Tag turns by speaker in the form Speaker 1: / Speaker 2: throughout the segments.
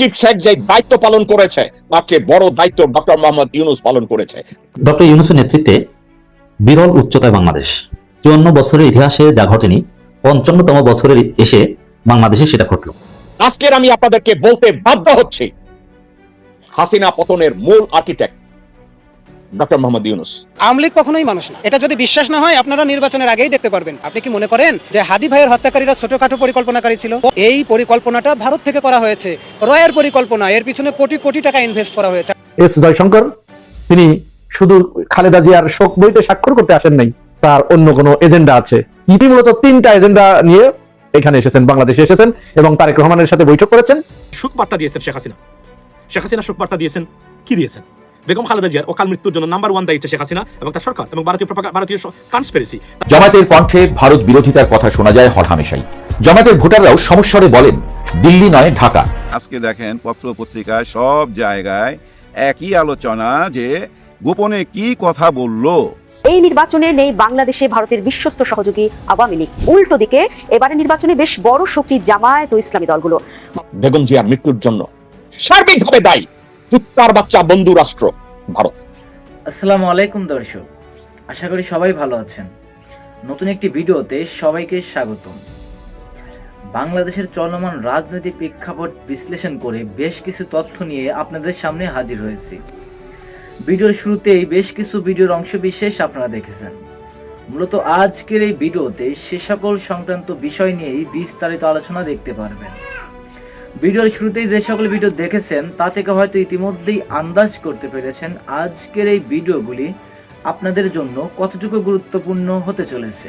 Speaker 1: মুজিব শেখ যে দায়িত্ব পালন করেছে তার চেয়ে বড় দায়িত্ব ডক্টর মোহাম্মদ ইউনুস পালন করেছে।
Speaker 2: ডক্টর ইউনুসের নেতৃত্বে বিরল উচ্চতায় বাংলাদেশ। চুয়ান্ন বছরের ইতিহাসে যা ঘটেনি পঞ্চান্নতম বছরের এসে বাংলাদেশে সেটা ঘটল।
Speaker 1: আজকের আমি আপনাদেরকে বলতে বাধ্য হচ্ছি হাসিনা পতনের মূল আর্কিটেক্ট ডক্টর মোহাম্মদ ইউনুস।
Speaker 3: আওয়ামী লীগ কখনোই মানুষ না। এটা যদি বিশ্বাস না হয় আপনারা নির্বাচনের আগেই দেখতে পারবেন। আপনি কি মনে করেন যে হাদি ভাইয়ের হত্যাকারীরা ছোটখাটো পরিকল্পনাকারী ছিল? এই পরিকল্পনাটা ভারত থেকে করা হয়েছে। রয়ের পরিকল্পনা এর পিছনে কোটি কোটি টাকা ইনভেস্ট করা হয়েছে।
Speaker 4: এস জয়শঙ্কর তিনি শুধু খালেদা জিয়ার শোক বইতে স্বাক্ষর করতে আসেন নাই তার অন্য কোনো এজেন্ডা আছে। ইতি মূলত তিনটা এজেন্ডা নিয়ে এখানে এসেছেন বাংলাদেশে এসেছেন এবং তারেক রহমানের সাথে বৈঠক করেছেন।
Speaker 5: সুখ বার্তা দিয়েছেন শেখ হাসিনা। শেখ হাসিনা সুখ বার্তা দিয়েছেন কি দিয়েছেন? বেগম খালেদা জিয়ার অকাল মৃত্যুর জন্য নাম্বার ওয়ান দায়িত্ব শেখ হাসিনা এবং তার সরকার এবং ভারতীয় ভারতীয় কনস্পিরেসি
Speaker 6: জামাতের কণ্ঠে ভারত বিরোধিতার কথা শোনা যায় হরহামেশাই। জামাতের ভোটাররাও সমস্যারে বলেন দিল্লি নয় ঢাকা।
Speaker 7: আজকে দেখেন পত্র পত্রিকায় সব জায়গায় একই আলোচনা যে গোপনে কি কথা বলল।
Speaker 8: এই নির্বাচনে নেই বাংলাদেশে ভারতের বিশ্বস্ত সহযোগী আওয়ামী লীগ। উল্টো দিকে এবারে নির্বাচনে বেশ বড় শক্তি জামায়াত ও ইসলামী দলগুলো।
Speaker 1: বেগম জিয়ার মৃত্যুর জন্য সার্বিকভাবে দায়ী। কুত্তার বাচ্চা বন্ধু রাষ্ট্র, ভারত।
Speaker 9: আসসালামু আলাইকুম দর্শক, আশা করি সবাই ভালো আছেন। নতুন একটি ভিডিওতে সবাইকে স্বাগতম। বাংলাদেশের চলমান রাজনৈতিক প্রেক্ষাপট বিশ্লেষণ করে বেশ কিছু তথ্য নিয়ে আপনাদের সামনে হাজির হয়েছি। ভিডিওর শুরুতেই বেশ কিছু ভিডিওর অংশ বিশেষ আপনারা দেখেছেন। মূলত আজকের এই ভিডিওতে সে সকল সংক্রান্ত বিষয় নিয়েই বিস্তারিত আলোচনা দেখতে পারবেন। ভিডিওর শুরুতেই যে সকল ভিডিও দেখেছেন, তা থেকে হয়তো ইতিমধ্যেই আন্দাজ করতে পেরেছেন আজকের এই ভিডিওগুলি আপনাদের জন্য কতটুকু গুরুত্বপূর্ণ হতে চলেছে।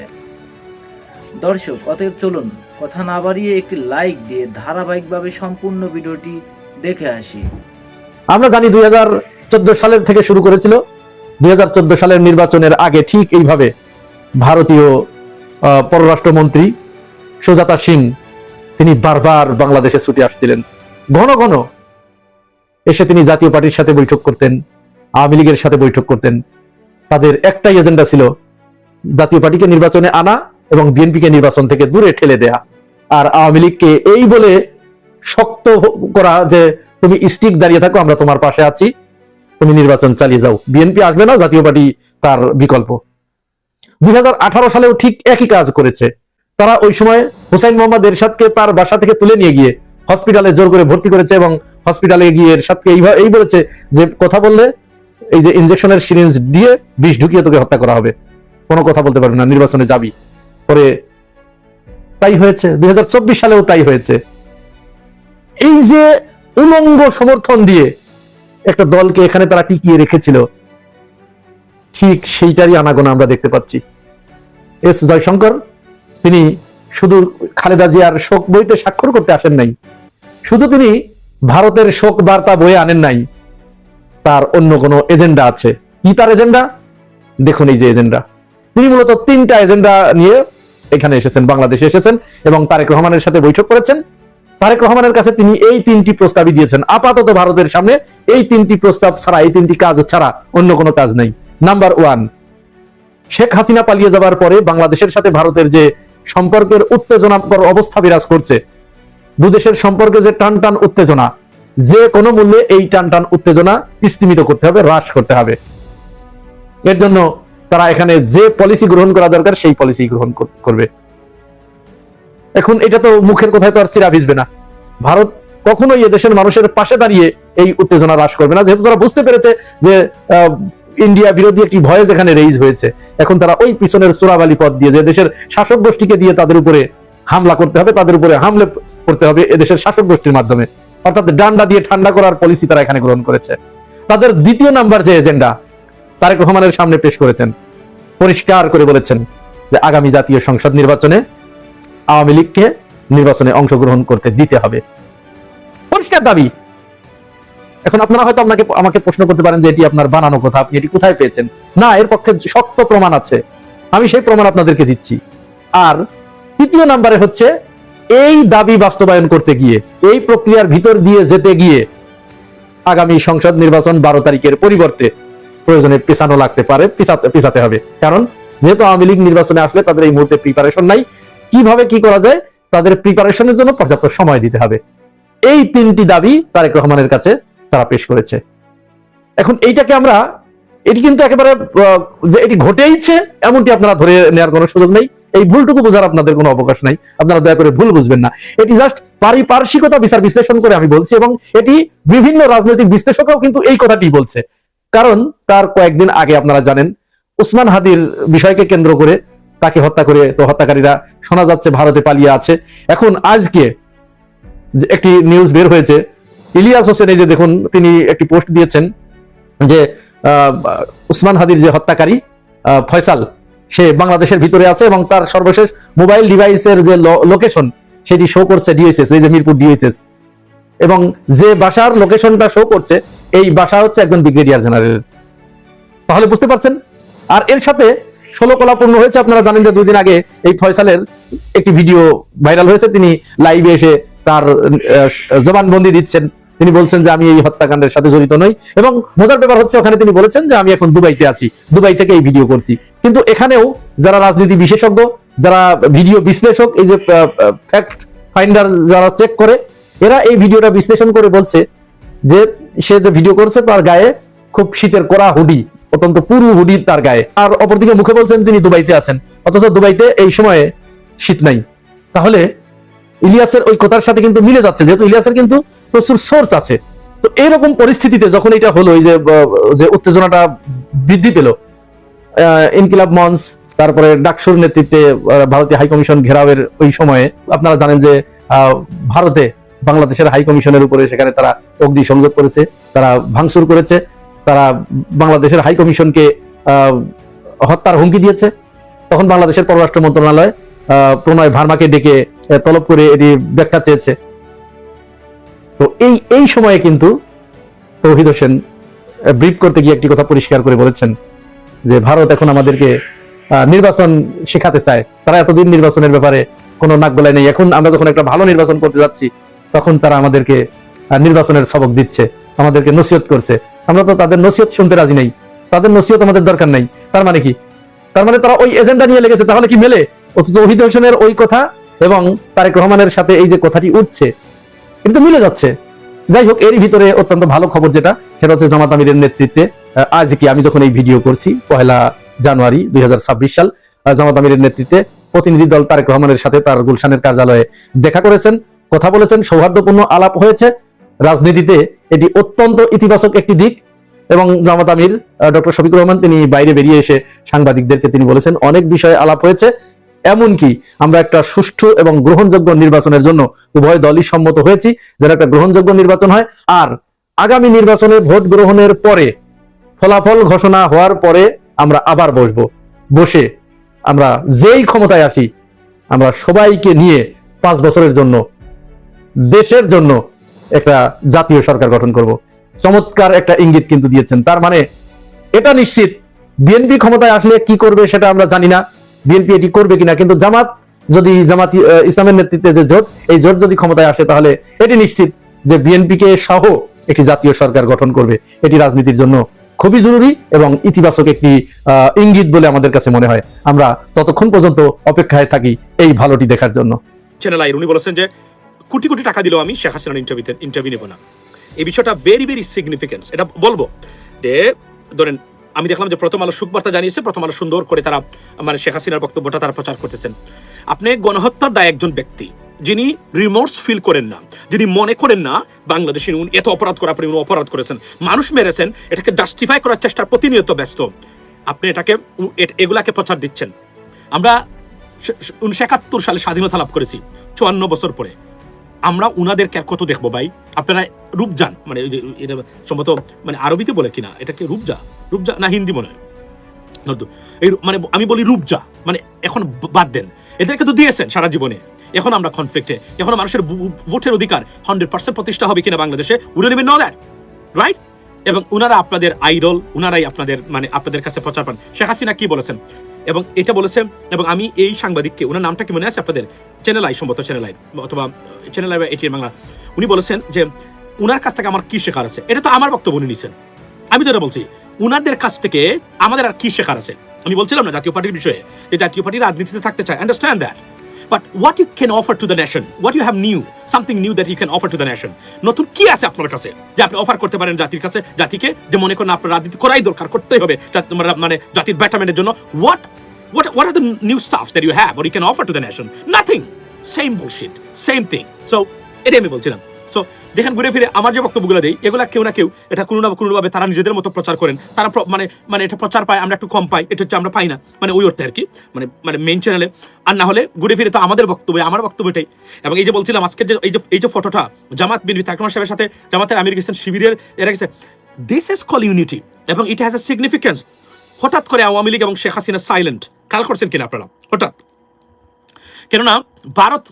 Speaker 9: দর্শক, অতএব চলুন কথা না বাড়িয়ে একটি লাইক দিয়ে ধারাবাহিকভাবে সম্পূর্ণ ভিডিওটি দেখে আসি।
Speaker 4: আমরা জানি দুই হাজার চোদ্দ সালের থেকে শুরু করেছিল। দুই হাজার চোদ্দ সালের নির্বাচনের আগে ঠিক এইভাবে ভারতীয় পররাষ্ট্রমন্ত্রী সুজাতা সিং তিনি বারবার বাংলাদেশে ছুটে আসছিলেন। ঘন ঘন এসে তিনি জাতীয় পার্টির সাথে বৈঠক করতেন, আওয়ামী লীগের সাথে বৈঠক করতেন। তাদের একটাই এজেন্ডা ছিল জাতীয় পার্টিকে নির্বাচনে আনা এবং বিএনপিকে নির্বাচন থেকে দূরে ঠেলে দেয়া। আর আওয়ামী লীগকে এই বলে শক্ত করা যে তুমি স্টিক দাঁড়িয়ে থাকো, আমরা তোমার পাশে আছি, তুমি নির্বাচন চালিয়ে যাও। বিএনপি আসবে না, জাতীয় পার্টি তার বিকল্প। দুই হাজার আঠারো সালেও ঠিক একই কাজ করেছে। তারা ওই সময় হুসাইন মোহাম্মদ এরশাদকে তার বাসা থেকে তুলে নিয়ে গিয়ে হসপিটালে জোর করে ভর্তি করেছে এবং হসপিটালে গিয়ে এরশাদকে এইভাবে এই বলেছে যে কথা বললে এই যে ইনজেকশনের সিরিঞ্জ দিয়ে বিষ ঢুকিয়ে তোকে হত্যা করা হবে। কোনো কথা বলতে পারবে না, নির্বাচনে যাবি। পরে তাই হয়েছে, দুই হাজার চব্বিশ সালেও তাই হয়েছে। এই যে উলঙ্গ সমর্থন দিয়ে একটা দলকে এখানে তারা টিকিয়ে রেখেছিল, ঠিক সেইটারই আনাগোনা আমরা দেখতে পাচ্ছি। এস জয়শঙ্কর তিনি শুধু খালেদা জিয়ার শোক বইতে স্বাক্ষর করতে আসেন নাই। শুধু তিনি ভারতের শোক বার্তা বয়ে আনেন নাই। তার অন্য কোনো এজেন্ডা আছে? কি তার এজেন্ডা? দেখুন এই যে এজেন্ডা। তিনি মূলত তিনটা এজেন্ডা নিয়ে এখানে এসেছেন, বাংলাদেশে এসেছেন এবং তারেক রহমানের সাথে বৈঠক করেছেন। তারেক রহমানের কাছে তিনি এই তিনটি প্রস্তাবই দিয়েছেন। আপাতত ভারতের সামনে এই তিনটি প্রস্তাব ছাড়া, এই তিনটি কাজ ছাড়া অন্য কোনো কাজ নেই। নাম্বার ওয়ান শেখ হাসিনা পালিয়ে যাবার পরে বাংলাদেশের সাথে ভারতের যে সম্পর্কের উত্তেজনাকর অবস্থা বিরাজ করছে। দুদেশের সম্পর্কে যে টান টান উত্তেজনা, যে কোনো মূল্যে এই টান টান উত্তেজনা স্তীমিত করতে হবে, হ্রাস করতে হবে। এর জন্য তারা এখানে যে পলিসি গ্রহণ করা দরকার, সেই পলিসি গ্রহণ করবে। এখন এটা তো মুখের কথায় তো আর চিরা ভিজবে না। ভারত কখনোই দেশের মানুষের পাশে দাঁড়িয়ে এই উত্তেজনা হ্রাস করবে না। যেহেতু তারা বুঝতে পেরেছে যে ইন্ডিয়া বিরোধী একটি ভয়েস এখানে রেইজ হয়েছে। এখন তারা ওই পিছনের চোরাবালি পথ দিয়ে, যে দেশের শাসক গোষ্ঠীকে দিয়ে তাদের উপরে হামলা করতে হবে, তাদের উপরে হামলে করতে হবে এদেশের শাসক গোষ্ঠীর মাধ্যমে। অর্থাৎ ডান্ডা দিয়ে ঠান্ডা করার পলিসি তারা এখানে গ্রহণ করেছে। তাদের দ্বিতীয় নাম্বার যে এজেন্ডা তারেক রহমানের সামনে পেশ করেছেন। পরিষ্কার করে বলেছেন যে আগামী জাতীয় সংসদ নির্বাচনে আওয়ামী লীগকে নির্বাচনে অংশগ্রহণ করতে দিতে হবে। পরিষ্কার দাবি এখন আপনারা হয়তো আপনাকে, আমাকে প্রশ্ন করতে পারেন যে এটি আপনার বানানো কথা, আপনি এটি কোথায় পেয়েছেন? না, এর পক্ষে শক্ত প্রমাণ আছে। আমি সেই প্রমাণ আপনাদেরকে দিচ্ছি। আর তৃতীয় নাম্বারে হচ্ছে, এই দাবি বাস্তবায়ন করতে গিয়ে, এই প্রক্রিয়ার ভিতর দিয়ে যেতে গিয়ে আগামী সংসদ নির্বাচন বারো তারিখের পরিবর্তে প্রয়োজনে পেছানো লাগতে পারে, পিছাতে হবে। কারণ, যেহেতু আওয়ামী লীগ নির্বাচনে আসলে তাদের এই মুহূর্তে প্রিপারেশন নাই, কীভাবে কি করা যায়, তাদের প্রিপারেশনের জন্য পর্যাপ্ত সময় দিতে হবে। এই তিনটি দাবি তারেক রহমানের কাছে তারা পেশ করেছে। এখন এইটাকে আমরা, এটি কিন্তু একেবারে যে এটি ঘটেইছে, এমনটি আপনারা ধরে নেওয়ার কোনো সুযোগ নেই। এই ভুলটুকু বোঝার আপনাদের কোনো অবকাশ নাই। আপনারা দয়া করে ভুল বুঝবেন না। এটি জাস্ট পারিপার্শ্বিকতা বিচার বিশ্লেষণ করে আমি বলছি এবং এটি বিভিন্ন রাজনৈতিক বিশ্লেষকরাও কিন্তু এই কথাটি বলছে। কারণ তার কয়েকদিন আগে আপনারা জানেন উসমান হাদির বিষয়কে কেন্দ্র করে তাকে হত্যা করে তো হত্যাকারীরা শোনা যাচ্ছে, ভারতে পালিয়ে আছে। এখন আজকে একটি নিউজ বের হয়েছে ইলিয়াস হোসেন, এই যে দেখুন, তিনি একটি পোস্ট দিয়েছেন যে উসমান হাদির যে হত্যাকারী ফয়সাল, সে বাংলাদেশের ভিতরে আছে এবং তার সর্বশেষ মোবাইল ডিভাইসের যে লোকেশন, সেটি শো করছে ডিএসএস এই যে মিরপুর ডিএসএস এবং যে বাসার লোকেশনটা শো করছে, এই বাসা হচ্ছে একজন ব্রিগেডিয়ার জেনারেল তাহলে বুঝতে পারছেন? আর এর সাথে ষোলো কলাপূর্ণ হয়েছে, আপনারা জানেন যে দুই দিন আগে এই ফয়সালের একটি ভিডিও ভাইরাল হয়েছে, তিনি লাইভে এসে তার জবানবন্দি দিচ্ছেন। তিনি বলছেন যে আমি এই হত্যাকাণ্ডের সাথে জড়িত নই। এবং মজার ব্যাপার হচ্ছে, ওখানে তিনি বলেছেন যে আমি এখন দুবাইতে আছি। দুবাই থেকে এই ভিডিও করছি। কিন্তু এখানেও যারা রাজনীতি বিশেষজ্ঞ, যারা ভিডিও বিশ্লেষক, এই যে ফ্যাক্ট ফাইন্ডার যারা চেক করে, এরা এই ভিডিওটা বিশ্লেষণ করে বলছে যে, সে যে ভিডিও করছে তার গায়ে খুব শীতের কড়া হুডি, অত্যন্ত পুরু হুডি তার গায়ে। আর অপরদিকে মুখে বলছেন তিনি দুবাইতে আছেন। অথচ দুবাইতে এই সময়ে শীত নাই। তাহলে ইলিয়াসের ওই কথার সাথে কিন্তু মিলে যাচ্ছে যেহেতু ইলিয়াসের কিন্তু প্রচুর সোর্স আছে। তো এইরকম পরিস্থিতিতে যখন এটা হলো এই যে উত্তেজনাটা বৃদ্ধি পেল ইনকিলাব মঞ্চ তারপরে ডাকসুর নেতৃত্বে ভারতীয় হাই কমিশন ঘেরাওয়ের ওই সময়ে আপনারা জানেন যে ভারতে বাংলাদেশের হাই কমিশনের উপরে সেখানে তারা অগ্নি সংযোগ করেছে তারা ভাঙচুর করেছে তারা বাংলাদেশের হাই কমিশনকে আহ, হত্যার হুমকি দিয়েছে। তখন বাংলাদেশের পররাষ্ট্র মন্ত্রণালয় প্রণয় ভার্মাকে ডেকে তলব করে এটি ব্যাখ্যা চেয়েছে। তো এই এই সময়ে কিন্তু তৌহিদ হোসেন ব্রিফ করতে গিয়ে একটি কথা পরিষ্কার করে বলেছেন যে, ভারত এখন আমাদেরকে নির্বাচন শেখাতে চায়। তারা এতদিন নির্বাচনের ব্যাপারে কোনো নাক গলায় নেই। এখন আমরা যখন একটা ভালো নির্বাচন করতে যাচ্ছি, তখন তারা আমাদেরকে নির্বাচনের সবক দিচ্ছে, আমাদেরকে নসিহত করছে। আমরা তো তাদের নসিহত শুনতে রাজি নেই। তাদের নসিহত আমাদের দরকার নাই। তার মানে কি? তার মানে তারা ওই এজেন্ডা নিয়ে লেগেছে, তাহলে কি মেলে? তৌহিদ হোসেনের ওই কথা এবং তারেক রহমানের সাথে এই যে কথাটি উঠছে কিন্তু মিলে যাচ্ছে। যাই হোক এর ভিতরে অত্যন্ত ভালো খবর যেটা, সেটা হচ্ছে জামাত আমিরের নেতৃত্বে আজ কি আমি যখন এই ভিডিও করছি, পহেলা জানুয়ারি দুই সাল জামাত আমিরের নেতৃত্বে প্রতিনিধি দল তারেক রহমানের সাথে তার গুলশানের কার্যালয়ে দেখা করেছেন, কথা বলেছেন, সৌহার্দ্যপূর্ণ আলাপ হয়েছে। রাজনীতিতে এটি অত্যন্ত ইতিবাচক একটি দিক এবং জামাত আমির ডক্টর শফিকুর রহমান, তিনি বাইরে বেরিয়ে এসে সাংবাদিকদেরকে তিনি বলেছেন, অনেক বিষয়ে আলাপ হয়েছে। এমনকি আমরা একটা সুষ্ঠু এবং গ্রহণযোগ্য নির্বাচনের জন্য উভয় দলই সম্মত হয়েছি যেন একটা গ্রহণযোগ্য নির্বাচন হয়। আর আগামী নির্বাচনে ভোট গ্রহণের পরে ফলাফল ঘোষণা হওয়ার পরে আমরা আবার বসবো। বসে আমরা যেই ক্ষমতায় আসি, আমরা সবাইকে নিয়ে পাঁচ বছরের জন্য, দেশের জন্য একটা জাতীয় সরকার গঠন করব। চমৎকার একটা ইঙ্গিত কিন্তু দিয়েছেন। তার মানে এটা নিশ্চিত, বিএনপি ক্ষমতায় আসলে কি করবে সেটা আমরা জানি না। বিএনপি এটি করবে কিনা, কিন্তু জামাত যদি জামাত ইসলামের নেতৃত্বে যে জোট, এই জোট যদি ক্ষমতায় আসে তাহলে এটি নিশ্চিত যে বিএনপি কে সহ একটি জাতীয় সরকার গঠন করবে। এটি রাজনীতির জন্য খুবই জরুরি এবং ইতিবাচক একটি ইঙ্গিত বলে আমাদের কাছে মনে হয়। আমরা ততক্ষণ পর্যন্ত অপেক্ষায় থাকি এই ভালোটি দেখার জন্য।
Speaker 5: চ্যানেল আইর উনি বলেছেন যে, কোটি কোটি টাকা দিলেও আমি শেখ হাসিনার ইন্টারভিউতে ইন্টারভিউ নেব না। এই বিষয়টা ভেরি ভেরি সিগনিফিকেন্স এটা বলব যে, ধরেন আমি দেখলাম যে প্রথম আলো সুখবার্তা জানিয়েছে, প্রথম আলো সুন্দর করে তারা মানে শেখ হাসিনার বক্তব্যটা তারা প্রচার করতেছেন। আপনি গণহত্যার দায় একজন ব্যক্তি, যিনি রিমোর্স ফিল করেন না, যিনি মনে করেন না, বাংলাদেশে উনি এত অপরাধ করার পরে উনি অপরাধ করেছেন। মানুষ মেরেছেন, এটাকে জাস্টিফাই করার চেষ্টার প্রতিনিয়ত ব্যস্ত। আপনি এটাকে এগুলাকে প্রচার দিচ্ছেন। আমরা উনিশশো একাত্তর সালে স্বাধীনতা লাভ করেছি, চুয়ান্ন বছর পরে। আমরা উনাদেরকে কত দেখব ভাই? আপনারা রূপজান মানে এটা সম্ভবত মানে আরবিতে বলে কিনা, এটাকে রূপজা। রূপজা? না, হিন্দি মনে হয়। এই মানে আমি বলি রূপজা। মানে এখন বাদ দেন। এদেরকে তো দিয়েছেন সারা জীবনে। এখন আমরা কনফ্লিক্টে এখন মানুষের ভোটের অধিকার হান্ড্রেড পার্সেন্ট প্রতিষ্ঠা হবে কিনা বাংলাদেশে উনি নেবেন ন দ্যাট রাইট এবং উনারা আপনাদের আইডল উনারাই আপনাদের মানে আপনাদের কাছে প্রচার পান। শেখ হাসিনা কি বলেছেন? এবং এটা বলেছেন, এবং আমি এই সাংবাদিককে ওনার নামটা কি মনে আছে আপনাদের? চ্যানেল আই সম্ভবত চ্যানেল আই অথবা চ্যানেল আই বা বাংলা। উনি বলেছেন যে, উনার কাছ থেকে আমার কি শেখার আছে? এটা তো আমার বক্তব্য উনি নিছেন। আমি তো এটা বলছি। উনাদের কাছ থেকে আমাদের আর কি শেখার আছে? আমি বলছিলাম না জাতীয় পার্টির বিষয়ে যে জাতীয় পার্টি রাজনীতিতে থাকতে চায়। Understand that but what you can offer to the nation what you have new something new that you can offer to the nation নতুন কি আছে আপনার কাছে যে আপনি অফার করতে পারেন জাতির কাছে? জাতিকে যে মনে করেন আপনার রাজনীতি করাই দরকার, করতেই হবে মানে- জাতির ব্যাটারমেন্টের জন্য। What what are the new stuffs that you have or you can offer to the nation? Nothing. Same bullshit. Same thing. So, এটাই আমি বলছিলাম। সো যেখানে ঘুরে ফিরে আমার যে বক্তব্যগুলো দেয় এগুলা কেউ না কেউ এটা কোনো না কোনো ভাবে তারা নিজেদের মতো প্রচার করেন। তারা মানে মানে এটা প্রচার পায়, আমরা একটু কম পাই, এটা হচ্ছে আমরা পাই না। মানে ওই অর্থে আর কি। মানে মানে মেন চ্যানেলে আর না হলে ঘুরে ফিরে তো আমাদের বক্তব্য, আমার বক্তব্যটাই। এবং এই যে বলছিলাম আজকে যে, এই যে এই যে ফটোটা, জামাত বিন তাকমার সাহেবের সাথে জামাতের আমির গেছেন শিবিরের, এরা গেছে। দিস ইজ কল ইউনিটি এবং ইট হ্যাজ এ সিগনিফিকেন্স হঠাৎ করে আওয়ামী লীগ এবং শেখ হাসিনা সাইলেন্ট খেয়াল করছেন কিনা আপনারা? হঠাৎ। কেননা, Bharat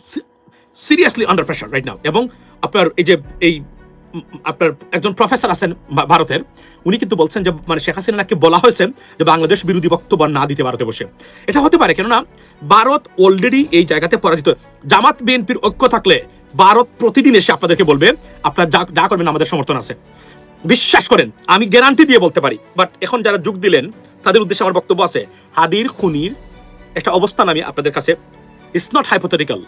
Speaker 5: seriously under pressure right now এবং আপনার এই যে, এই আপনার একজন প্রফেসর আছেন ভারতের, উনি কিন্তু বলছেন যে মানে শেখ হাসিনাকে বলা হয়েছে যে, বাংলাদেশ বিরোধী বক্তব্য না দিতে ভারতে বসে। এটা হতে পারে, কেননা ভারত অলরেডি এই জায়গাতে পরাজিত। জামাত বিএনপির ঐক্য থাকলে ভারত প্রতিদিন এসে আপনাদেরকে বলবে, আপনার যা যা করবেন, আমাদের সমর্থন আছে। বিশ্বাস করেন, আমি গ্যারান্টি দিয়ে বলতে পারি বাট এখন যারা যোগ দিলেন, তাদের উদ্দেশ্যে আমার বক্তব্য আছে, হাদির খুনির একটা অবস্থান আমি আপনাদের কাছে it's not hypothetical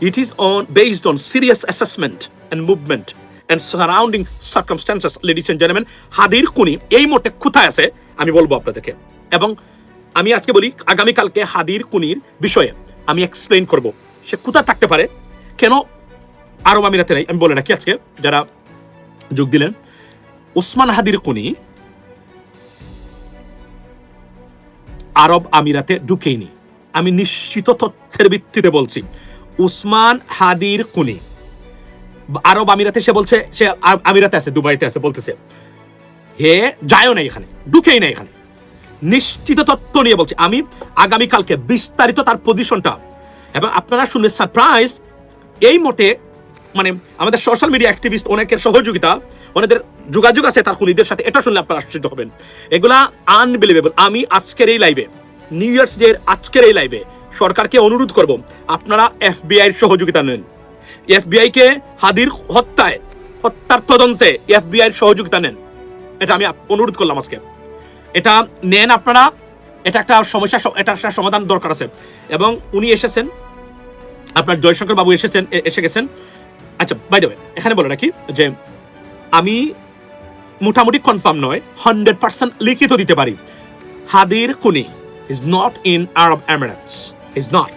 Speaker 5: it is on based on serious assessment and movement and surrounding circumstances ladies and gentleman হাদির খুনি, এই মুহূর্তে কোথায় আছে? আমি বলব আপনাদেরকে। এবং আমি আজকে বলি আগামীকালকে হাদির কুনির বিষয়ে আমি এক্সপ্লেইন করব। সে কোথায় থাকতে পারে? কেন আরব আমিরাতে নাই? আমি বলে রাখি আজকে, যারা যোগ দিলেন। উসমান হাদির কুনি আরব আমিরাতে ঢুকেইনি। আমি নিশ্চিত তথ্যের ভিত্তিতে বলছি। উসমান হাদির কুনি আরব আমিরাতে সে বলছে, সে আমিরাতে আছে, দুবাইতে আছে, বলতেছে। হে, যায়ও না এখানে, ঢুকেই না এখানে। নিশ্চিত তত্ত্ব নিয়ে বলছি, আমি আগামীকালকে বিস্তারিত তার পজিশনটা এবং আপনারা শুনলে সারপ্রাইজ এই মোটে মানে আমাদের সোশ্যাল মিডিয়া অ্যাক্টিভিস্ট অনেকের সহযোগিতা ওনাদের যোগাযোগ আছে তার খুনিদের সাথে, এটা শুনলে আপনারা আশ্চর্য হবেন। এগুলা আনবিলিভেবল আমি আজকের এই লাইভে নিউ ইয়ার্স ডে আজকের এই লাইভে সরকারকে অনুরোধ করব, আপনারা এফবিআই এর সহযোগিতা নেন। এফবিআই কে হাদির হত্যায়, হত্যার তদন্তে এফবিআই এর সহযোগিতা নেন। এটা আমি অনুরোধ করলাম আজকে। এটা নেন আপনারা, এটা একটা সমস্যা এটা একটা সমাধান দরকার আছে। এবং উনি এসেছেন, আপনার জয়শঙ্কর বাবু এসেছেন এসে গেছেন। আচ্ছা বাই দ্য এখানে বলে রাখি যে আমি মোটামুটি কনফার্ম নয় হান্ড্রেড পার্সেন্ট লিখিত দিতে পারি। হাদির কুনি is not in Arab Emirates is not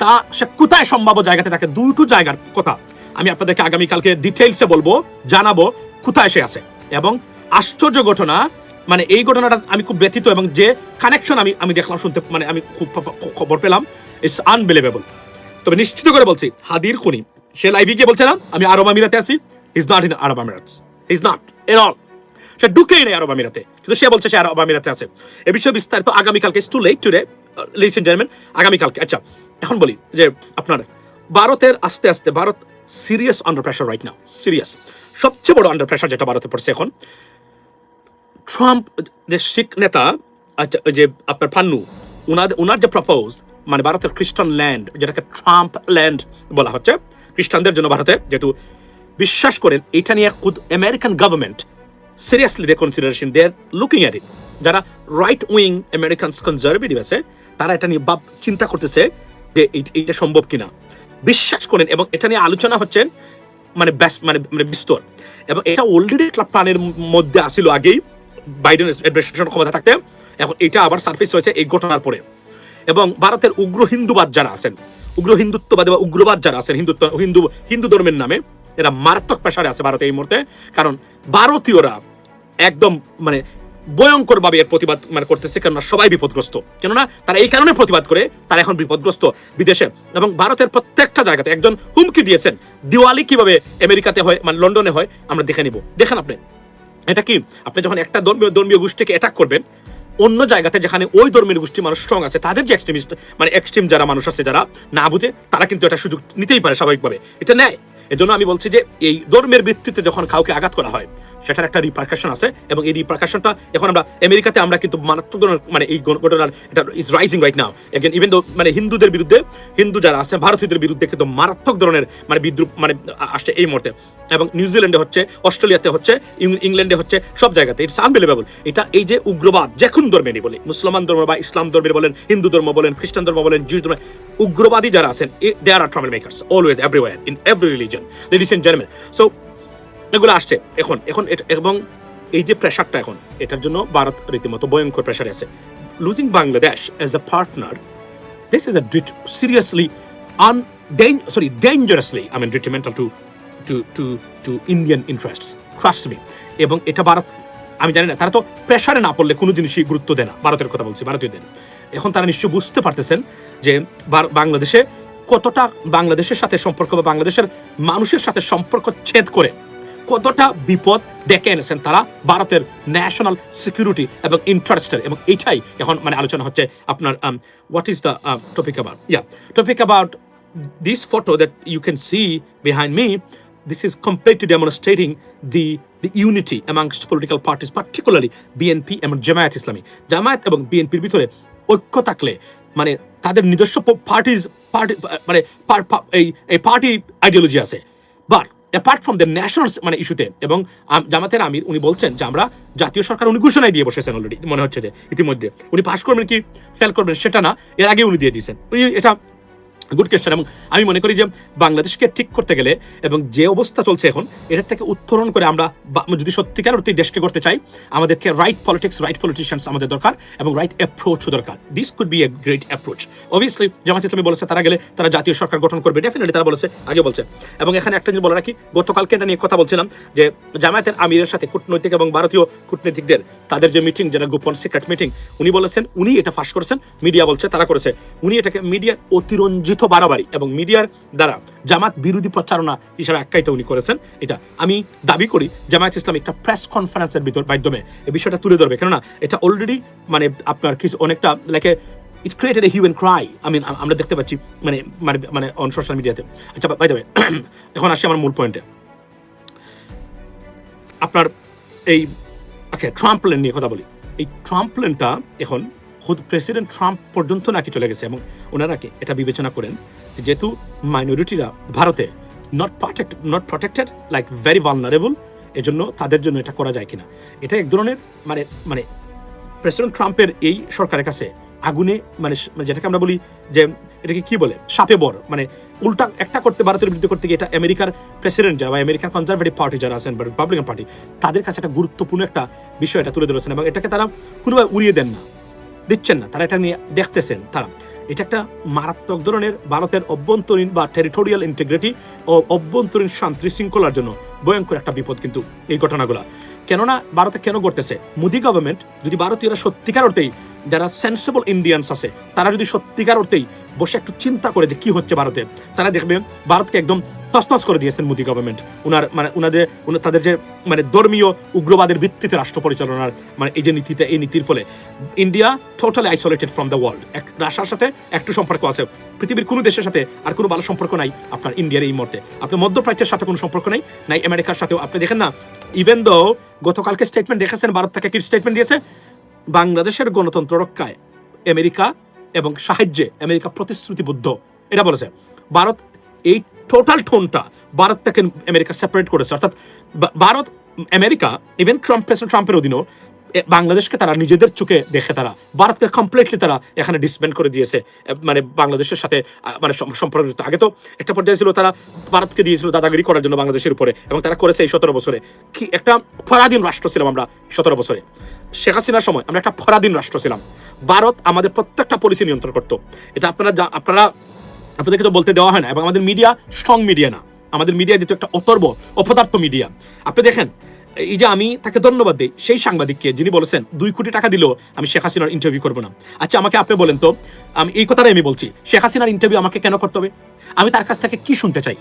Speaker 5: তা সে কোথায় সম্ভাব্য জায়গাতে থাকে দুটো জায়গার কথা আমি আপনাদেরকে আগামীকালকে ডিটেলসে বলব, জানাব কোথায় সে আছে। এবং আশ্চর্য ঘটনা মানে এই ঘটনাটা আমি খুব ব্যথিত এবং যে কানেকশন আমি আমি দেখলাম শুনতে মানে আমি খুব খবর পেলাম ইটস আনবিলিভেবল তবে নিশ্চিত করে বলছি, হাদির খুনি, সে লাইভে গিয়ে বলছে না, আমি আরব আমিরাতে আছি is not in Arab Emirates is not at all সে ঢুকেই নেই আরব আমিরাতে, কিন্তু সে বলছে সে আরব আমিরাতে আছে। এ বিষয়ে বিস্তারিত আগামীকালকে too late today listen gentleman আগামীকালকে আচ্ছা এখন বলি যে আপনার ভারতের আস্তে আস্তে, Bharat serious under pressure right now serious সবচেয়ে বড় আন্ডার প্রেশার যেটা ভারতে পড়ছে এখন ট্রাম্প যে শিখ নেতা আচ্ছা যে আপনার ফান্নু ওনার ওনার যে প্রপোজ মানে ভারতের খ্রিস্টান ল্যান্ড যেটাকে ট্রাম্প ল্যান্ড বলা হচ্ছে, খ্রিস্টানদের জন্য ভারতে, যেহেতু বিশ্বাস করেন, এটা নিয়ে খুদ American government seriously they consideration they are looking at it যারা রাইট উইং আমেরিকান কনজারভেটিভ আছে, তারা এটা নিয়ে ভাব চিন্তা করতেছে যে এই- এইটা সম্ভব কিনা। বিশ্বাস করেন, এবং এটা নিয়ে আলোচনা হচ্ছে মানে ব্যাস মানে মানে বিস্তর। এবং এটা অলরেডি একটা প্ল্যানের মধ্যে আসিল আগেই বাইডেন অ্যাডমিনিস্ট্রেশন ক্ষমতা থাকতে। এখন এটা আবার সার্ফেস হয়েছে এই ঘটনার পরে। এবং ভারতের উগ্র হিন্দুবাদ যারা আছেন, উগ্র হিন্দুত্ববাদী বা উগ্রবাদ যারা আছেন, হিন্দুত্ব হিন্দু হিন্দু ধর্মের নামে, এরা মারাত্মক পেশারে আছে ভারতে এই মুহূর্তে। কারণ ভারতীয়রা একদম মানে ভয়ঙ্কর ভাবে এর প্রতিবাদ মানে করতেছে, কেননা সবাই বিপদগ্রস্ত। কেননা তারা এই কারণে প্রতিবাদ করে, তারা এখন বিপদগ্রস্ত বিদেশে। এবং ভারতের প্রত্যেকটা জায়গাতে একজন হুমকি দিয়েছেন, দিওয়ালি কীভাবে আমেরিকাতে হয় মানে লন্ডনে হয়, আমরা দেখে নিব। দেখেন আপনি, এটা কি? আপনি যখন একটা ধর্মীয় ধর্মীয় গোষ্ঠীকে অ্যাটাক করবেন, অন্য জায়গাতে যেখানে ওই ধর্মের গোষ্ঠী মানুষ স্ট্রং আছে, তাদের যে এক্সট্রিমিস্ট মানে এক্সট্রিম যারা মানুষ আছে যারা, না বুঝে, তারা কিন্তু এটা সুযোগ নিতেই পারে স্বাভাবিকভাবে। এটা নেয় এজন্য আমি বলছি যে, এই ধর্মের ভিত্তিতে যখন কাউকে আঘাত করা হয় সেটার একটা রিপার্কাশন আছে এবং এই রিপার্কাশনটা এখন আমরা আমেরিকাতে আমরা কিন্তু মারাত্মক ধরনের মানে এই ঘটনার এটা is rising right now again even মানে হিন্দুদের বিরুদ্ধে, হিন্দু যারা আছে ভারতীয়দের বিরুদ্ধে কিন্তু মারাত্মক ধরনের মানে বিদ্রুপ মানে আসছে এই মুহূর্তে। এবং নিউজিল্যান্ডে হচ্ছে অস্ট্রেলিয়াতে হচ্ছে ইংল্যান্ডে হচ্ছে, সব জায়গাতে। ইটস আনবিলিভেবল এটা এই যে উগ্রবাদ, যে কোন ধর্মেরই বলে। মুসলমান ধর্ম বা ইসলাম ধর্মের বলেন, হিন্দু ধর্ম বলেন, খ্রিস্টান ধর্ম বলেন, জিউস ধর্ম, উগ্রবাদী যারা আছেন they are trouble makers always everywhere in every religion ladies and gentleman so এগুলো আসছে, এখন এখন এবং এই যে প্রেশারটা এখন, এটার জন্য ভারত রীতিমতো ভয়ঙ্কর প্রেশারে আছে। Losing Bangladesh as a partner a det- seriously un dan- sorry, dangerously, I mean, detrimental to to to to Indian interests, trust me. এবং এটা ভারত, আমি জানি না, তারা তো প্রেশারে না পড়লে কোনো জিনিসই গুরুত্ব দেয় না, ভারতের কথা বলছি, ভারতীয়দের। এখন তারা নিশ্চয়ই বুঝতে পারতেছেন যে বাংলাদেশে কতটা বাংলাদেশের সাথে সম্পর্ক বা বাংলাদেশের মানুষের সাথে সম্পর্ক ছেদ করে কতটা বিপদ ডেকে এনেছেন তারা? ভারতের ন্যাশনাল সিকিউরিটি এবং ইন্টারেস্টের এবং এইটাই এখন মানে আলোচনা হচ্ছে আপনার what is the topic about yeah topic about this photo that you can see behind me this is completely demonstrating the the unity amongst political parties, particularly BNP এবং জামায়াত ইসলামী জামায়াত এবং বিএনপির ভিতরে ঐক্য থাকলে মানে তাদের নিজস্ব পার্টিজ পার্টি মানে এই পার্টি আইডিওলজি আছে। But apart from the national মানে ইস্যুতে এবং জামাতের আমির, উনি বলছেন যে আমরা জাতীয় সরকার উনি ঘোষণায় দিয়ে বসেছেন অলরেডি মনে হচ্ছে যে ইতিমধ্যে। উনি পাশ করবেন কি? ফেল করবেন সেটা না। এর আগে উনি দিয়ে দিয়েছেন। উনি এটা গুড কোয়েশ্চেন এবং আমি মনে করি যে বাংলাদেশকে ঠিক করতে গেলে এবং যে অবস্থা চলছে এখন, এটার থেকে উত্তরণ করে আমরা যদি সত্যিকার অর্থে দেশকে করতে চাই, আমাদেরকে রাইট পলিটিক্স রাইট পলিটিশিয়ানস আমাদের দরকার এবং রাইট অ্যাপ্রোচও দরকার। This could be a great approach obviously Jamaat Islami বলেছে তারা গেলে তারা জাতীয় সরকার গঠন করবে। ডেফিনেটলি তারা বলেছে আগে বলছে। এবং এখানে একটা জিনিস বলে রাখি, গতকালকে এটা নিয়ে কথা বলছিলাম যে জামায়াতের আমিরের সাথে কূটনৈতিক এবং ভারতীয় কূটনীতিকদের, তাদের যে মিটিং যেটা গোপন সিক্রেট মিটিং উনি বলেছেন, উনি এটা ফাঁস করেছেন মিডিয়া বলছে, তারা করেছে। উনি এটাকে মিডিয়ার অতিরঞ্জিত বাড়াবাড়ি এবং মিডিয়ার দ্বারা জামাত বিরোধী প্রচারণা হিসাবে আখ্যায়িত উনি করেছেন। এটা আমি দাবি করি, জামায়াত ইসলাম একটা প্রেস কনফারেন্সের ভিতর মাধ্যমে এই বিষয়টা তুলে ধরবে। কেননা এটা অলরেডি মানে আপনার কিছু অনেকটা লাইকে it created a human cry আমি আমরা দেখতে পাচ্ছি মানে মানে মানে অন সোশ্যাল মিডিয়াতে আচ্ছা বাই দেবে এখন আসি আমার মূল পয়েন্টে আপনার এই ট্রাম্প প্ল্যান নিয়ে কথা বলি। এই ট্রাম্প প্ল্যানটা এখন খুদ প্রেসিডেন্ট ট্রাম্প পর্যন্ত নাকি চলে গেছে এবং ওনারা কি এটা বিবেচনা করেন? যেহেতু মাইনরিটিরা ভারতে not protect not protected like very vulnerable এজন্য তাদের জন্য এটা করা যায় কিনা? এটা এক ধরনের মানে মানে প্রেসিডেন্ট ট্রাম্পের এই সরকারের কাছে আগুনে মানে মানে যেটাকে আমরা বলি যে এটাকে কি বলে? সাপে বর। মানে উল্টা একটা করতে, ভারতের বিরুদ্ধে করতে গিয়ে এটা আমেরিকার প্রেসিডেন্ট যারা বা আমেরিকান কনজারভেটিভ পার্টি যারা আছেন বা রিপাবলিকান পার্টি তাদের কাছে একটা গুরুত্বপূর্ণ একটা বিষয় এটা তুলে ধরেছেন এবং এটাকে তারা কোনোভাবে উড়িয়ে দেন না। দিচ্ছেন না, তারা এটা নিয়ে দেখতেছেন। তারা, এটা একটা মারাত্মক ধরনের ভারতের অভ্যন্তরীণ বা টেরিটোরিয়াল ইন্টিগ্রিটি ও অভ্যন্তরীণ শান্তি শৃঙ্খলার জন্য ভয়ঙ্কর একটা বিপদ কিন্তু এই ঘটনাগুলা। কেননা, ভারতে কেন ঘটতেছে? মোদি গভর্নমেন্ট যদি ভারতীয়রা সত্যিকার অর্থেই যারা সেন্সেবল ইন্ডিয়ান্স আছে, তারা যদি সত্যিকার অর্থেই বসে একটু চিন্তা করে যে কি হচ্ছে ভারতে, তারা দেখবেন ভারতকে একদম তসনস করে দিয়েছেন মোদি গভর্নমেন্ট উনার মানে উনাদের তাদের যে মানে ধর্মীয় উগ্রবাদের ভিত্তিতে রাষ্ট্র পরিচালনার মানে এই যে নীতিতে এই নীতির ফলে India totally isolated from the world এক রাশিয়ার সাথে একটু সম্পর্ক আছে। পৃথিবীর কোনো দেশের সাথে আর কোনো ভালো সম্পর্ক নাই আপনার ইন্ডিয়ার এই মুহূর্তে। আপনার মধ্যপ্রাচ্যের সাথে কোনো সম্পর্ক নেই, নাই আমেরিকার সাথেও। আপনি দেখেন না ইভেন দো গতকালকে স্টেটমেন্ট দেখেছেন, ভারত থেকে কি স্টেটমেন্ট দিয়েছে? বাংলাদেশের গণতন্ত্র রক্ষায় আমেরিকা এবং সাহায্যে আমেরিকা প্রতিশ্রুতিবদ্ধ। এটা বলেছে। ভারত এই টোটাল টোনটা ভারত থেকে আমেরিকা সেপারেট করেছে। অর্থাৎ Bharat America even Trump president ট্রাম্পের অধীনেও বাংলাদেশকে তারা নিজেদের চোখে দেখে তারা ভারতকে কমপ্লিটলি তারা এখানে ডিসপেন্ড করে দিয়েছে। মানে বাংলাদেশের সাথে মানে সম- সম্পর্ক আগে তো একটা পর্যায়ে ছিল তারা ভারতকে দিয়েছিল দাদাগিরি করার জন্য বাংলাদেশের উপরে, এবং তারা করেছে এই সতেরো বছরে। কি, একটা পরাধীন রাষ্ট্র ছিলাম আমরা সতেরো বছরে। শেখ হাসিনার সময় আমরা একটা পরাধীন রাষ্ট্র ছিলাম। ভারত আমাদের প্রত্যেকটা পলিসি নিয়ন্ত্রণ করতো। এটা আপনারা আপনারা আপনাদেরকে তো বলতে দেওয়া হয় না, এবং আমাদের মিডিয়া স্ট্রং মিডিয়া না। আমাদের মিডিয়া যেহেতু একটা অতর্ব, অপদার্থ মিডিয়া আপনি দেখেন, এই যে আমি তাকে ধন্যবাদ দিই, সেই সাংবাদিককে যিনি বলেছেন, দুই কোটি টাকা দিলেও আমি শেখ হাসিনার ইন্টারভিউ করব না। আচ্ছা আমাকে আপনি বলেন তো, আমি এই কথাটাই আমি বলছি, শেখ হাসিনার ইন্টারভিউ আমাকে কেন করতে হবে? আমি তার কাছ থেকে কি শুনতে চাই?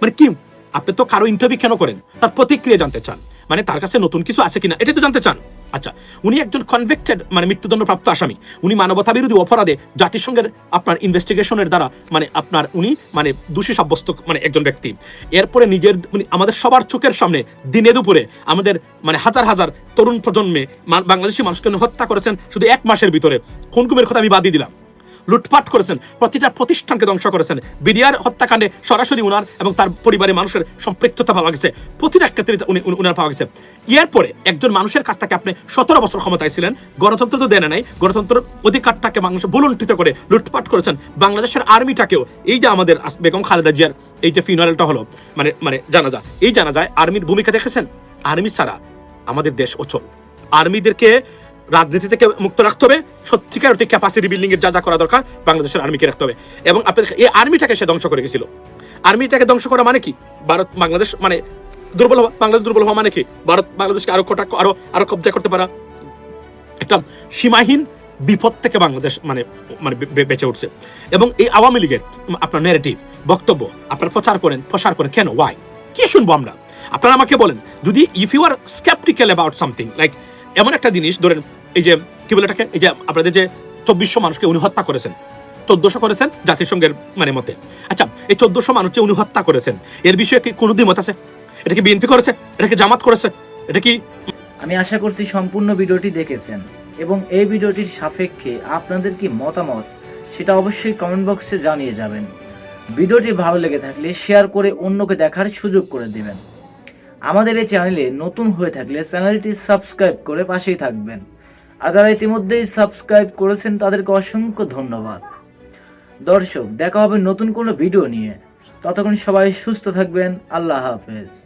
Speaker 5: মানে কি, আপনি তো কারও ইন্টারভিউ কেন করেন? তার প্রতিক্রিয়া জানতে চান। মানে তার কাছে নতুন কিছু আছে কিনা, এটা তো জানতে চান। আচ্ছা উনি একজন কনভিক্টেড মানে মৃত্যুদণ্ডপ্রাপ্ত আসামি। উনি মানবতা বিরোধী অপরাধে জাতিসংঘের আপনার ইনভেস্টিগেশনের দ্বারা মানে আপনার উনি মানে দোষী সাব্যস্ত মানে একজন ব্যক্তি। এরপরে নিজের, উনি আমাদের সবার চোখের সামনে দিনে দুপুরে আমাদের মানে হাজার হাজার তরুণ প্রজন্মে বাংলাদেশি মানুষকে হত্যা করেছেন শুধু এক মাসের ভিতরে। খুন কুমের কথা আমি বাদই দিলাম। লুটপাট করেছেন, প্রতিটা প্রতিষ্ঠানকে ধ্বংস করেছেন। বিডিআর হত্যাকাণ্ডে সরাসরি উনার এবং তার পরিবারের মানুষের সম্পৃক্ততা পাওয়া গেছে। প্রতিটা ক্ষেত্রে উনি, উনি- উনার পাওয়া গেছে। এরপরে একজন মানুষের কাছ থেকে আপনি সতেরো বছর ক্ষমতায় ছিলেন, গণতন্ত্র তো দেনে নাই, গণতন্ত্র অধিকারটাকে মানুষ বুলুণ্ঠিত করে লুটপাট করেছেন। বাংলাদেশের আর্মিটাকেও, এই যে আমাদের বেগম খালেদা জিয়ার এই যে ফিনারেলটা হলো মানে মানে জানাজা, এই জানাজায় আর্মির ভূমিকা দেখেছেন? আর্মি ছাড়া আমাদের দেশ অচল। আর্মিদেরকে রাজনীতি থেকে মুক্ত রাখতে হবে, সত্যিকার অর্থে ক্যাপাসিটি বিল্ডিং এর যা যা করা দরকার বাংলাদেশের আর্মিকে রাখতে হবে। এবং আপনাদের এই আর্মিটাকে সে ধ্বংস করে গেছিল। আর্মিটাকে ধ্বংস করা মানে কি? ভারত, বাংলাদেশ মানে দুর্বল হওয়া, বাংলাদেশ দুর্বল হওয়া মানে কি? ভারত, বাংলাদেশকে আরও কটাক্ষ আরও আরও কবজা করতে পারা। একটা সীমাহীন বিপদ থেকে বাংলাদেশ মানে মানে বেঁচে উঠছে। এবং এই আওয়ামী লীগের আপনার ন্যারেটিভ বক্তব্য, আপনার প্রচার করেন, প্রসার করেন, কেন? ওয়াই কি শুনব আমরা? আপনারা আমাকে বলেন, যদি if you are sceptical about something like এমন একটা জিনিস, ধরেন এই যে, কি বলে এটাকে? এই যে আপনাদের যে চব্বিশশো মানুষকে উনি হত্যা করেছেন, চোদ্দশো করেছেন জাতিসংঘের মানে মতে। আচ্ছা এই চোদ্দশো মানুষ যে উনি হত্যা করেছেন, এর বিষয়ে কি কোনো দ্বিমত আছে? এটা কি বিএনপি করেছে? এটা কি জামাত করেছে? এটা কি
Speaker 9: আমি আশা করছি সম্পূর্ণ ভিডিওটি দেখেছেন এবং এই ভিডিওটির সাপেক্ষে আপনাদের কি মতামত সেটা অবশ্যই কমেন্ট বক্সে জানিয়ে যাবেন। ভিডিওটি ভালো লেগে থাকলে শেয়ার করে অন্যকে দেখার সুযোগ করে দিবেন। আমাদের এই চ্যানেলে নতুন হয়ে থাকলে চ্যানেলটি সাবস্ক্রাইব করে পাশেই থাকবেন। আর যারা ইতিমধ্যেই সাবস্ক্রাইব করেছেন, তাদেরকে অসংখ্য ধন্যবাদ। দর্শক, দেখা হবে নতুন কোনো ভিডিও নিয়ে। ততক্ষণ সবাই সুস্থ থাকবেন। আল্লাহ হাফেজ।